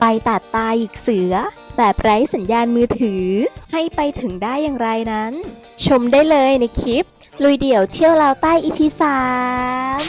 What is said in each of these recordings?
ไปตัดตาอีกเสือ แบบไร้สัญญาณมือถือ ให้ไปถึงได้อย่างไรนั้น ชมได้เลยในคลิป ลุยเดี่ยวเที่ยวลาวใต้อีพีสาม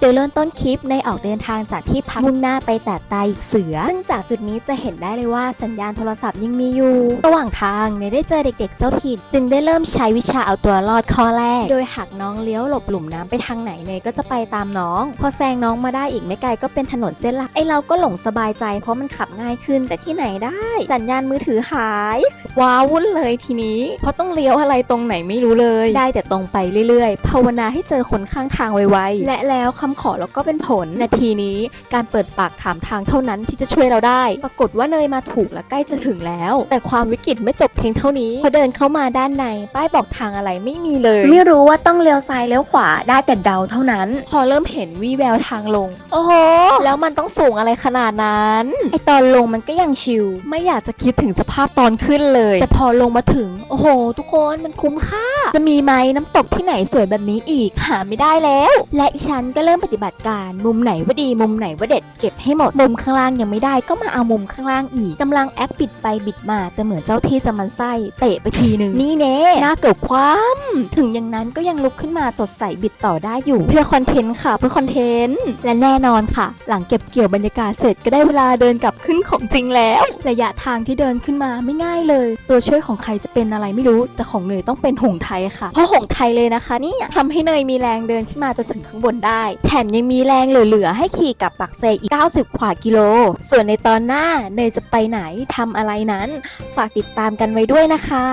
โดยเริ่มต้นคลิปในออกเดินทางจากที่พักมุ่งหน้าไปแต่ตาอีกเสือ ซึ่งจากจุดนี้จะเห็นได้เลยว่าสัญญาณโทรศัพท์ยังมีอยู่ ระหว่างทางเนยได้เจอเด็ก ๆ เจ้าถิ่นจึงได้เริ่มใช้วิชาเอาตัวรอดข้อแรก โดยหากน้องเลี้ยวหลบหลุมน้ำไปทางไหนเนยก็จะไปตามน้อง พอแซงน้องมาได้อีกไม่ไกลก็เป็นถนนเส้นหลักไอเราก็หลงสบายใจ เพราะมันขับง่ายขึ้นแต่ที่ไหนได้ สัญญาณมือถือหาย ว้าวุ่นเลยทีนี้ เพราะต้องเลี้ยวอะไรตรงไหนไม่รู้เลย ได้แต่ตรงไปเรื่อยๆ ภาวนาให้เจอคนข้างทางไวๆและแล้วคำขอเราก็เป็นผลนาทีนี้การเปิดปากถามทางเท่านั้นที่จะช่วยเราได้ ปรากฏว่าเนยมาถูกและใกล้จะถึงแล้ว แต่ความวิกฤตไม่จบเพียงเท่านี้พอเดินเข้ามาด้านใน ป้ายบอกทางอะไรไม่มีเลย ไม่รู้ว่าต้องเลี้ยวซ้ายเลี้ยวขวาได้แต่เดาเท่านั้น พอเริ่มเห็นวี่แววทางลง โอ้โหแล้วมันต้องสูงอะไรขนาดนั้นไอตอนลงมันก็ยังชิลไม่อยากจะคิดถึงสภาพตอนขึ้นเลย แต่พอลงมาถึง โอ้โห ทุกคนมันคุ้มค่า จะมีไหมน้ำตกที่ไหนสวยแบบนี้อีกหาไม่ได้แล้ว และอีฉันก็เริ่มปฏิบัติการมุมไหนว่าดีมุมไหนว่าเด็ดเก็บให้หมดมุมข้างล่างยังไม่ได้ก็มาเอามุมข้างล่างอีกกำลังแอคบิดไปบิดมาแต่เหมือนเจ้าที่จะมันไส้เตะไปทีหนึ่งนี่เน่หน้าเกิดความถึงอย่างนั้นก็ยังลุกขึ้นมาสดใสบิดต่อได้อยู่ เพื่อคอนเทนต์ค่ะเพื่อคอนเทนต์และแน่นอนค่ะ หลังเก็บเกี่ยวบรรยากาศเสร็จก็ได้เวลาเดินกลับขึ้นของจริงแล้ว ระยะทางที่เดินขึ้นมาไม่ง่ายเลย ตัวช่วยของใครจะเป็นอะไรไม่รู้ แต่ของเนยต้องเป็นหงส์ไทยค่ะ เพราะหงส์ไทยเลยนะคะเนี่ยทำให้เนยมีแรงเดินขึ้นมาจนถึงข้างบนได้แถมยังมีแรงเหลือๆให้ขี่กับปักเซอีก 90กว่ากิโล ส่วนในตอนหน้าเนยจะไปไหนทำอะไรนั้น ฝากติดตามกันไว้ด้วยนะคะ